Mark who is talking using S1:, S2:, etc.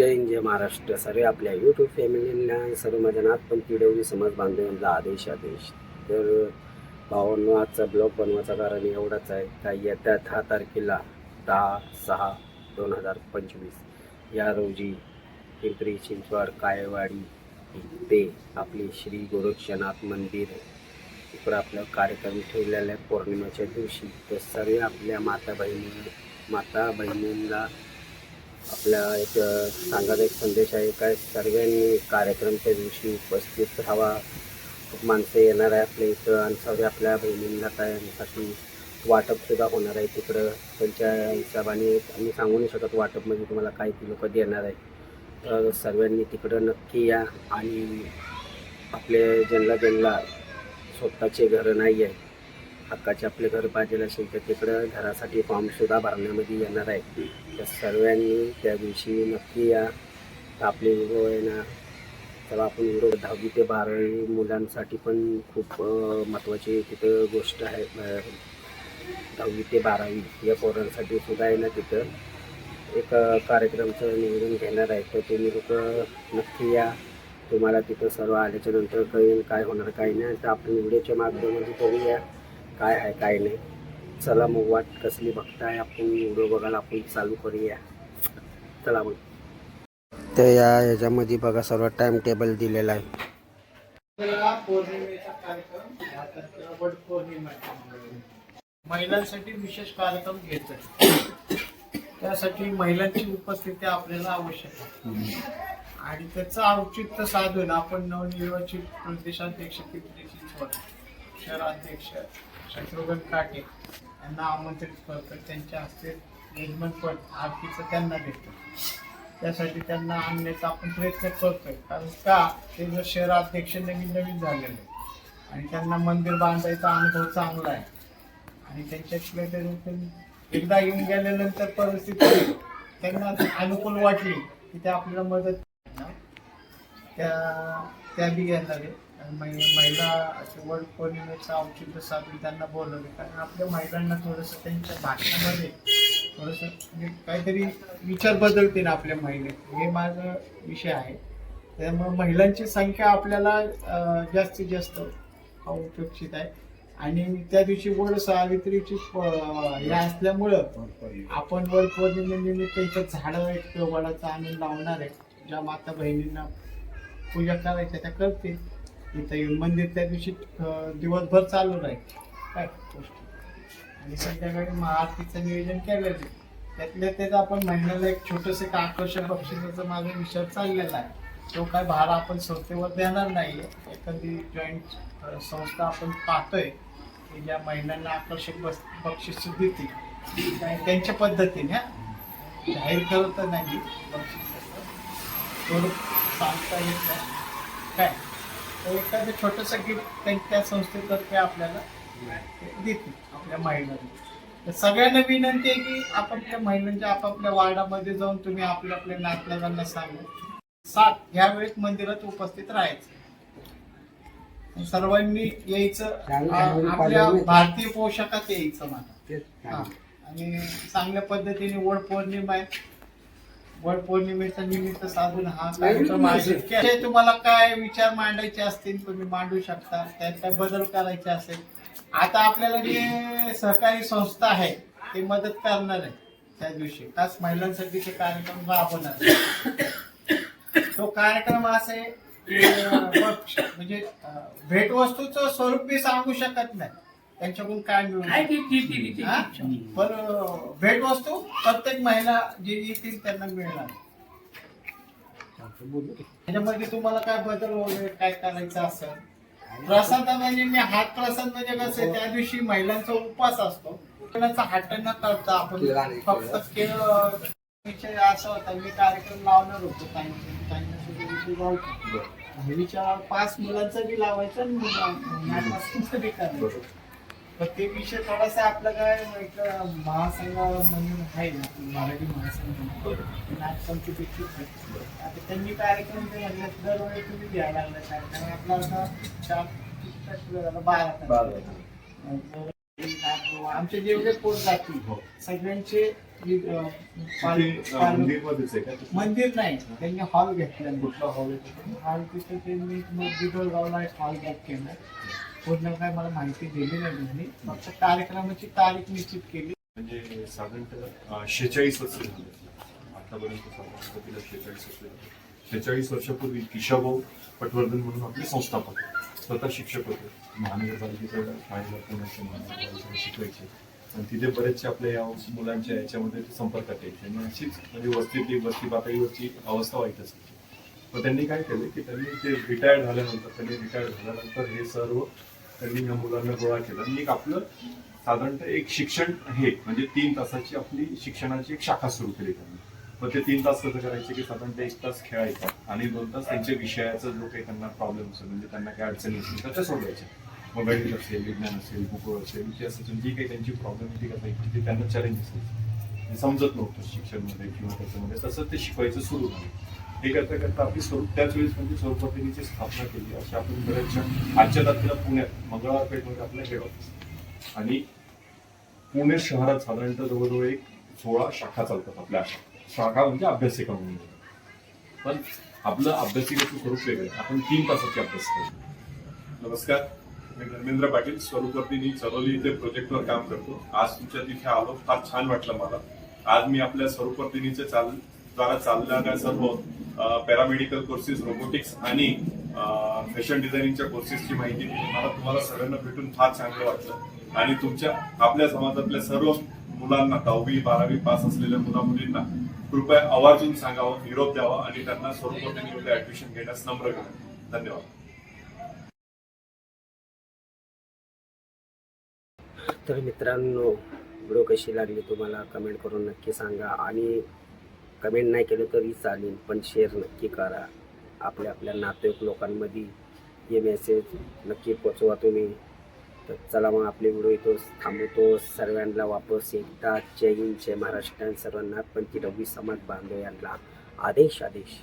S1: जय हिंद जय महाराष्ट्र. सर्व आपल्या यूट्यूब फॅमिलीला सर्व माझ्या पण पिडवळी समाज बांधवांना आदेश आदेश. तर भावांनो आजचा ब्लॉग बनवायचं कारण एवढाच आहे का येत्या दहा तारखेला दहा सहा दोन हजार पंचवीस. या रोजी पिंपरी चिंचवड कायवाडी ते आपले श्री गोरक्षनाथ मंदिर इकडं आपलं कार्यक्रम ठेवलेला आहे पौर्णिमेच्या दिवशी. तर सर्व आपल्या माता बहिणी माता बहिणींना आपला एक सांगायचा एक संदेश आहे काय सर्वांनी कार्यक्रमच्या दिवशी उपस्थित राहावा. खूप माणसं येणार आहे आपल्या इथं आणि सर्व आपल्या बहिणींना काय साठी वाटपसुद्धा होणार आहे तिकडं. त्यांच्या हिशोबाने आम्ही सांगू नाही शकत वाटप म्हणजे तुम्हाला काय ती लोक देणार आहे. तर सर्वांनी तिकडं नक्की या आणि आपले ज्यांना ज्यांना स्वतःचे घरं नाही आहे हक्काचे आपले घर पाहिजे असेल तर तिकडं घरासाठी फॉर्मसुद्धा भरण्यामध्ये येणार आहे. तर सर्वांनी त्या दिवशी नक्की या आपले व्हिडिओ आहे ना तर आपण व्हिडिओ दहावी ते बारावी मुलांसाठी पण खूप महत्त्वाची तिथं गोष्ट आहे. दहावी ते बारावी या पोरांसाठी सुद्धा आहे ना तिथं. एक कार्यक्रमचं नियोजन घेणार आहे. तर तुम्ही लोक नक्की या. तुम्हाला तिथं सर्व आल्याच्यानंतर कळेल काय होणार काय नाही. तर आपण व्हिडिओच्या माध्यमातून बघूया. काय आहे काय नाही. चला मग वाट कसली बघताय आपण व्हिडिओ बघायला आपण चालू करूया. चला मग. तर या ह्याच्यामध्ये बघा सर्व टाइम टेबल दिलेला आहे.
S2: महिलांसाठी पौर्णिमेचा कार्यक्रम घेत वट पौर्णिमा आहे. महिलांसाठी विशेष कार्यक्रम त्यासाठी महिलांची उपस्थिती आपल्याला आवश्यक आहे. आणि त्याचं औचित्य साधून आपण नवनिर्वाचित प्रदेशाध्यक्ष पिंपरी चिंचवड शहराध्यक्ष शत्रुघ्न काटे यांना आमंत्रित करतो. त्यांच्या हस्ते यजमानपद आरतीचं त्यांना देतो. त्यासाठी त्यांना आणण्याचा आपण प्रयत्न करतोय. कारण का? ते जर शहराध्यक्ष नवीन नवीन झालेले आणि त्यांना मंदिर बांधायचा अनुभव चांगला आहे. आणि त्यांच्याकडे ते एकदा येऊन गेल्यानंतर परिस्थिती त्यांना अनुकूल वाटली की ते आपल्याला मदत त्या त्या बी घेणार महिला वर्ल्ड वड पौर्णिमेचं औचित्य साधून त्यांना बोलवले. कारण आपल्या महिलांना थोडंसं त्यांच्या भाषणामध्ये थोडंसं म्हणजे काहीतरी विचार बदलतील आपल्या महिलेत. हे माझं विषय आहे. त्यामुळे महिलांची संख्या आपल्याला जास्तीत जास्त अपेक्षित आहे. आणि त्या दिवशी वर्ड सावित्रीची हे असल्यामुळं आपण वड पौर्णिमेनिमित्त इथं झाडं एक वडाचा आनंद लावणार आहे ज्या माता बहिणींना पूजा करायच्या त्या करतील. इथं येऊन मंदिर त्या दिवशी दिवसभर चालू राहील. काय गोष्टी? आणि संध्याकाळी महाआरतीचं नियोजन केलेलं आहे. त्यातल्या त्यात आपण महिन्याला एक छोटंसं एक आकर्षक बक्षिसाचा माझा विचार चाललेला आहे. तो काय भार आपण संस्थेवर देणार नाहीये. एखादी जॉईंट संस्था आपण पाहतोय की ज्या महिलांना आकर्षक बस बक्षीस देतील. काय त्यांच्या पद्धतीने जाहीर करत नाही बक्षिसाचं. थोडं सांगता येत नाही. काय? एखादं छोटंसं गिफ्ट त्या संस्थेतर्फे आपल्याला देतील आपल्या महिलांना. तर सगळ्यांना विनंती आहे की आपापल्या महिलांच्या आपापल्या वार्डामध्ये जाऊन तुम्ही आपल्या आपल्या नातलगांना सांगा. सात ह्या वेळेस मंदिरात उपस्थित राहायचं. सर्वांनी यायचं आपल्या भारतीय पोशाखात यायचं मला. आणि चांगल्या पद्धतीने वड पौर्णिमा आहे. वड पौर्णिमेचा निमित्त साधून हा कार्यक्रम आयोजित केला. तुम्हाला काय विचार मांडायचे असतील तुम्ही मांडू शकता. त्यात काय बदल करायचे असेल. आता आपल्याला जे सहकारी संस्था आहे ते मदत करणार आहे त्या दिवशी. खास महिलांसाठी ते कार्यक्रम राबवणार. तो कार्यक्रम असा म्हणजे भेटवस्तूचं स्वरूप मी सांगू शकत नाही. त्यांच्याकडून काय मिळू शकतं. हा? पण अं, भेटवस्तू प्रत्येक महिला जे येतील त्यांना मिळणार. त्याच्यामध्ये तुम्हाला काय बदल वगैरे काय करायचं असेल? प्रसाद म्हणजे मी हात प्रसाद म्हणजे कसं आहे, त्या दिवशी महिलांचा उपवास असतो. महिलांचा हट्ट न करता आपण फक्त केळ विषय असा होता मी कार्यक्रम लावणार होतो विचार पाच मुलांचा बी लावायचा आणि मुला- नाटकाचं बी करायचं. पण ते विषय थोडासा आपलं काय एक महासंघ म्हणून आहे ना मराठी महासंघ नाटकांची आहे. आता त्यांनी कार्यक्रम जे म्हणले दरवेळी तुम्ही घ्यायला लागला कार्यक्रम आपला आता चार झाला? बारा आमचे जेवढे पोट जाती
S3: हो.
S2: सगळ्यांचे? मंदिर नाही त्यांनी हॉल घेतला
S3: कुठला हॉल
S2: हॉल तिथे त्यांनी हॉल बुक केला पूर्ण काय मला माहिती दिली नाही. त्यांनी फक्त कार्यक्रमाची तारीख निश्चित केली.
S3: म्हणजे साधारणतः शेचाळीस वर्ष झाले. आतापर्यंत साधारणतः तिला शेहेचाळीस वर्ष झाले. शेचाळीस वर्षापूर्वी किशाभाऊ पटवर्धन म्हणून आपले संस्थापक स्वतः शिक्षक होते. महानगरपालिकेच्या शाळेला पुण्याच्या शिकवायचे आणि तिथे बरेचसे आपल्या या मुलांच्या याच्यामध्ये संपर्कात यायचे. आणि अशीच म्हणजे वस्तीतली वस्ती पातळीवरची अवस्था वाईट असते मग त्यांनी काय केलं की त्यांनी ते रिटायर्ड झाल्यानंतर त्यांनी रिटायर्ड झाल्यानंतर हे सर्व त्यांनी या मुलांना गोळा केलं. आणि एक आपलं साधारणतः एक शिक्षण हे म्हणजे तीन तासाची आपली शिक्षणाची एक शाखा सुरू केली त्यांनी. मग ते तीन तास कसं करायचे की साधारणतः एक तास खेळायचा आणि दोन तास त्यांच्या विषयाचा जो काही त्यांना प्रॉब्लेम असेल म्हणजे त्यांना काही अडचणी असेल तर त्या सोडवायच्या. मग गणित असेल विज्ञान असेल भूगोल असेल इतिहास असेल जी काही त्यांची प्रॉब्लेम प्रॉब्लेमॅटिक असायची ते त्यांना चॅलेंज असेल समजत नव्हतं शिक्षणमध्ये किंवा त्याच्यामध्ये. तसं ते शिकवायचं सुरू झालं. हे करता करता आपली स्वरूप त्याच वेळेस म्हणजे स्वरूपतिनीची स्थापना केली अशा आपण बऱ्याचशा आजच्या तारखेला पुण्यात मंगळवारपेठमध्ये आपलं हेड ऑफिस आणि पुणे शहरात साधारणतः जवळजवळ एक सोळा शाखा चालतात आपल्या. शाखा म्हणजे अभ्यासिका म्हणून. पण आपलं अभ्यासिकेचं स्वरूप वेगळं आपण तीन तासाचे अभ्यास करतो
S4: नमस्कार. मी धर्मेंद्र पाटील स्वरूपवर्तीनी चरोली इथे प्रोजेक्टवर काम करतो. आज तुमच्या तिथे आलो. फार छान वाटलं मला. आज मी आपल्या स्वरूपवर्तीनीचे चाल द्वारा चालणाऱ्या सर्व पॅरामेडिकल कोर्सेस रोबोटिक्स आणि फॅशन डिझायनिंगच्या कोर्सेसची माहिती दिली. मला तुम्हाला सगळ्यांना भेटून फार चांगलं वाटलं. आणि तुमच्या आपल्या समाजातल्या सर्व मुलांना दहावी बारावी पास असलेल्या मुला मुलींना कृपया आवर्जून सांगावं निरोप द्यावा आणि त्यांना स्वरूपवर्तीनीमध्ये ऍडमिशन घेण्यास नम्र करा. धन्यवाद.
S1: तर मित्रांनो व्हिडिओ कशी लागली तुम्हाला कमेंट करून नक्की सांगा. आणि कमेंट नाही केलं तरी चालेल पण शेअर नक्की करा. आपल्या आपल्या नातेवाईक लोकांमध्ये हे मेसेज नक्की पोचवा तुम्ही. तर चला मग आपले व्हिडिओ इथं थांबवतो. सर्वांना वापस एकदा जय हिंद जय महाराष्ट्र. सर्वांना पण ती रवी समाज बांधव यांना आदेश आदेश.